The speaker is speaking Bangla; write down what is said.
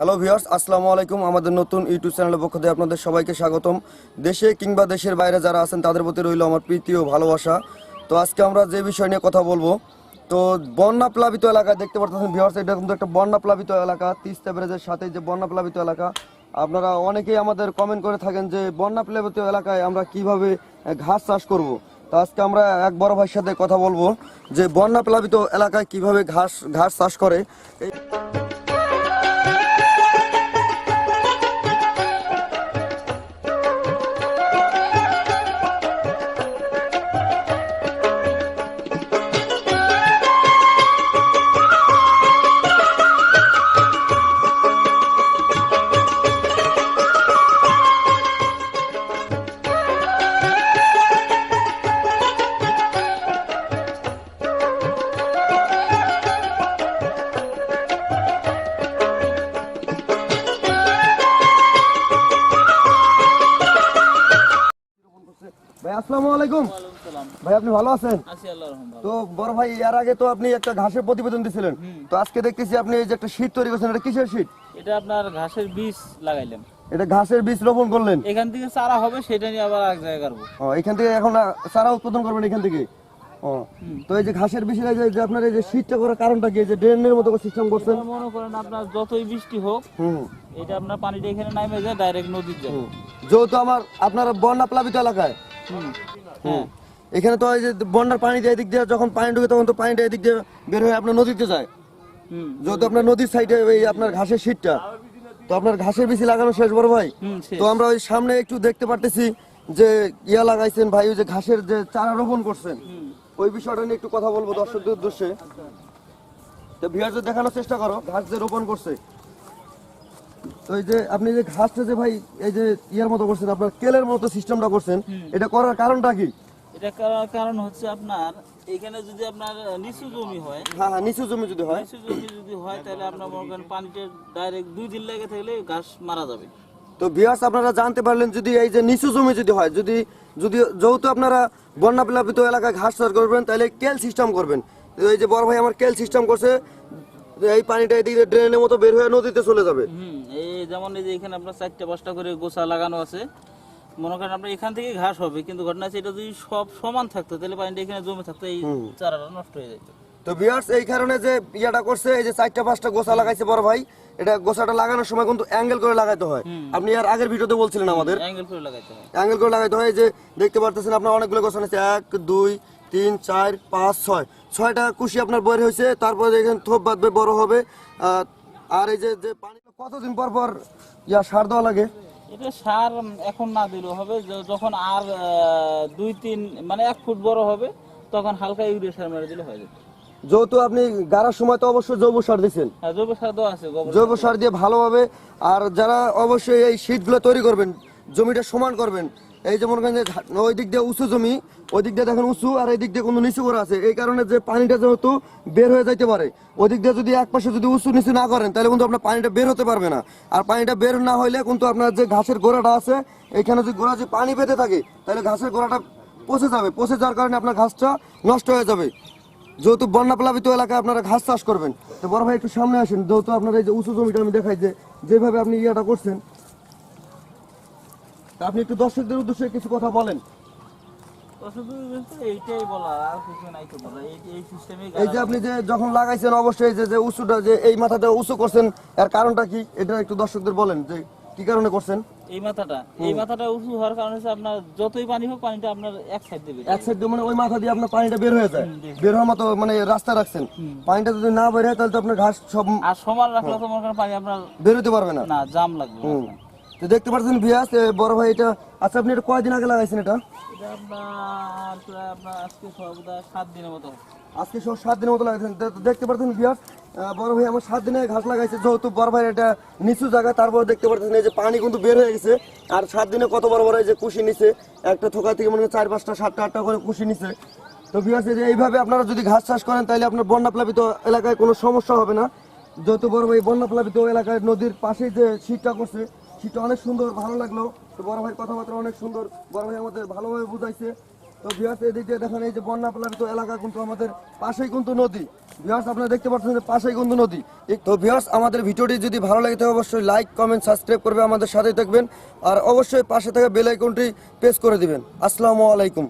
হ্যালো ভিউয়ার্স আসসালামু আলাইকুম। আমাদের নতুন ইউটিউব চ্যানেলের পক্ষ থেকে আপনাদের সবাইকে স্বাগতম। দেশে কিংবা দেশের বাইরে যারা আছেন, তাদের প্রতি রইল আমার প্রীতি ও ভালোবাসা। তো আজকে আমরা যে বিষয় নিয়ে কথা বলব, তো বন্যা প্লাবিত এলাকা দেখতে পাচ্ছেন ভিউয়ার্স এটা কিন্তু একটা বন্যা প্লাবিত এলাকা, তিস্তা ব্যারেজের সাথে যে বন্যা প্লাবিত এলাকা। আপনারা অনেকেই আমাদের কমেন্ট করে থাকেন যে, বন্যা প্লাবিত এলাকায় আমরা কীভাবে ঘাস চাষ করব? তো আজকে আমরা এক বড় ভাইয়ের সাথে কথা বলব যে, বন্যা প্লাবিত এলাকায় কীভাবে ঘাস ঘাস চাষ করে। এই আসসালামু আলাইকুম। ভাই আপনি ভালো আছেন? তো বড় ভাই এর আগে তো আপনি একটা ঘাসের প্রতিবেদন দিছিলেন। তো আজকে দেখতেছি আপনি এই যে একটা শীট তৈরি করছেন এটা কিসের শীট এটা আপনার ঘাসের বীজ লাগাইলাম এটা ঘাসের বীজ রোপণ করলেন। এখান থেকে চারা হবে সেটা নিয়ে আবার এক জায়গায় করব। ও এখান থেকে এখন চারা উৎপাদন করবেন এখান থেকে? ও তো এই যে ঘাসের বীজ এই যে- আপনার এই যে শীতটা করার কারণটা কি? যে ড্রেনের মতো সিস্টেম করছেন? মনে করেন আপনার যতই বৃষ্টি হোক এটা আপনার পানিটা এখানে নামে যায় ডাইরেক্ট নদীর যায় যেহেতু আমার আপনার বন্যা প্লাবিত এলাকায় হুম। এখানে তো যে বন্যার পানি দিয়ে এদিক দিয়ে যখন পানি ঢুকে তখন তো পানিটা এদিক দিয়ে বের হয়ে আপনার নদীতে যায়। যেহেতু আপনার নদীর সাইডে এই আপনার ঘাসের শীতটা তো আপনার ঘাসের বেশি লাগানো শেষ বড় ভাই। তো আমরা ওই সামনে একটু দেখতে পারতেছি যে ইয়া লাগাইছেন ভাই ওই যে ঘাসের যে চারা রোপণ করছেন। ওই বিষয়টা নিয়ে একটু কথা বলব দর্শকদের উদ্দেশ্যে। তো ভিউয়ারদের দেখানোর চেষ্টা করো ঘাস যে রোপণ করছে। এই যে আপনি যে ঘাসটা যে ভাই এই যে ইয়ার মতো করছেন আপনার কেলের মতো সিস্টেমটা করছেন এটা করার কারণটা কি? এটা করার কারণ হচ্ছে আপনার এখানে যদি আপনার নিচু জমি হয় হ্যাঁ হ্যাঁ নিচু জমি যদি হয়। নিচু জমি যদি হয় তাহলে আপনার মনে করেন ডাইরেক্ট দুই দিন লেগে থাকলে ঘাস মারা যাবে। তো ভিউয়ার্স আপনারা জানতে পারলেন যদি এই যে নিচু জমি যদি হয় যদি যদি যেহেতু আপনারা বন্যা প্লাবিত এলাকায় ঘাস চাষ করবেন তাহলে কেল সিস্টেম করবেন। এই যে বড় ভাই আমার কেল সিস্টেম করছে এই পানিটা এদিকে ড্রেনের মতো বের হয়ে নদীতে চলে যাবে। হুম এই যেমন এই যে এখানে আপনার চারটে পাঁচটা করে গোছা লাগানো আছে মনে করেন আপনার এখান থেকে ঘাস হবে কিন্তু ঘটনা হচ্ছে এটা যদি সব সমান থাকতো তাহলে পানিটা এখানে জমে থাকতো এই চারাটা নষ্ট হয়ে যেত। তো ভিউয়ার্স এই কারণে যে ইয়াটা করছে এই যে চারটা পাঁচটা গোছা লাগাইছে বড় ভাই এটা গোছাটা লাগানোর সময় কিন্তু অ্যাঙ্গেল করে লাগাইতে হয়। আপনি আর আগের ভিডিওতে বলছিলেন আমাদের। অ্যাঙ্গেল করে লাগাইতে হয়। অ্যাঙ্গেল করে লাগাইতে হয় যে দেখতে পারতেছেন আপনার অনেকগুলো গোছান আছে এক দুই তিন চার পাঁচ ছয়। ছয়টা কুশি আপনার বইয়ের হয়েছে তারপরে এখানে থোপ বাঁধবে বড় হবে। আর এই যে যে পানি কতদিন পর পর ইয়া সার দেওয়া লাগে? এটা সার এখন না দিলেও হবে। যখন আর দুই তিন মানে এক ফুট বড় হবে তখন হালকা ইউরিয়া সার মেরে দিলে হয়ে যাবে। যেহেতু আপনি গাড়ার সময় তো অবশ্যই জৈব সার দিচ্ছেন জৈব সার দেওয়া আছে জৈব সার দিয়ে ভালোভাবে আর যারা অবশ্যই এই শীতগুলো তৈরি করবেন জমিটা সমান করবেন এই যেমন করেন ওই দিক দিয়ে উঁচু জমি, ওই দিক দিয়ে দেখেন উঁচু, আর এই দিক দিয়ে কোনো নিচু করা আছে। এই কারণে যে পানিটা যেহেতু বের হয়ে যাইতে পারে, ওই দিক দিয়ে যদি এক পাশে যদি উঁচু নিচু না করেন, তাহলে কিন্তু আপনার পানিটা বের হতে পারবে না। আর পানিটা বের না হইলে কিন্তু আপনার যে ঘাসের গোড়াটা আছে এখানে যদি গোড়া যদি পানি পেতে থাকে, তাহলে ঘাসের গোড়াটা পচে যাবে। পচে যাওয়ার কারণে আপনার ঘাসটা নষ্ট হয়ে যাবে। যেহেতু বন্যা প্লাবিত এলাকায় আপনারা ঘাস চাষ করবেন। তো বড় ভাই, একটু সামনে আসেন। যেহেতু আপনার এই যে উঁচু জমিটা আমি দেখাই যে, যেভাবে আপনি ইয়েটা করছেন তা আপনি একটু দর্শকদের উদ্দেশ্যে কিছু কথা বলেন। এই যে আপনি যে যখন লাগাইছেন অবশ্যই যে যে উঁচুটা যে এই মাথাটা উঁচু করছেন এর কারণটা কি? এটা একটু দর্শকদের বলেন যে কি কারণে করছেন? এই মাথাটা এই মাথাটা উঁচু হওয়ার কারণে আপনার যতই পানি হোক পানিটা আপনার এক সাইড দেবে এক সাইড দিয়ে মানে ওই মাথা দিয়ে আপনার পানিটা বের হয়ে যায়। বের হওয়ার মতো মানে রাস্তা রাখছেন। পানিটা যদি না বের হয় তাহলে তো আপনার ঘাস সব আর সমান রাখলে তো মনে করেন পানি আপনার বেরোতে পারবে না। না জাম লাগবে। তো দেখতে পাচ্ছেন ভিয়াস এ, বড় ভাই এটা আচ্ছা আপনি এটা কয়দিন আগে লাগাইছেন এটা? আজকে সব সাত দিনের মতো। লাগাইছেন। দেখতে পাচ্ছেন ভিয়াস বড় ভাই আমার সাত দিনে ঘাস লাগাইছে যেহেতু বড় ভাই এটা নিচু জায়গা তারপর দেখতে পাচ্ছেন এই যে পানি কিন্তু বের হয়ে গেছে। আর সাত দিনে কত বড় বড় এই যে কুশি নিছে একটা থোকা থেকে মনে হয় চার পাঁচটা সাতটা আটটা করে কুশি নিছে। তো যে এইভাবে আপনারা যদি ঘাস চাষ করেন তাহলে আপনার বন্যা প্লাবিত এলাকায় কোনো সমস্যা হবে না। যেহেতু বড় ভাই বন্যা প্লাবিত এলাকায় নদীর পাশে যে শীতটা করছে শীতটা অনেক সুন্দর, ভালো লাগল। তো বড় ভাই কথাবার্তা অনেক সুন্দর। বড় ভাই আমাদের ভালোভাবে বুঝাইছে। তো ভিউয়ার্স এদিক দেখেন, এই যে বন্যা প্লাবিত এলাকা কিন্তু আমাদের পাশেই কিন্তু নদী। ভিউয়ার্স আপনারা দেখতে পাচ্ছেন যে পাশেই কিন্তু নদী। তো ভিউয়ার্স আমাদের ভিডিওটি যদি ভালো লাগে, তাহলে অবশ্যই লাইক কমেন্ট সাবস্ক্রাইব করবে আমাদের সাথেই থাকবেন। আর অবশ্যই পাশে থাকা বেল আইকনটি প্রেস করে দিবেন। আসসালামু আলাইকুম।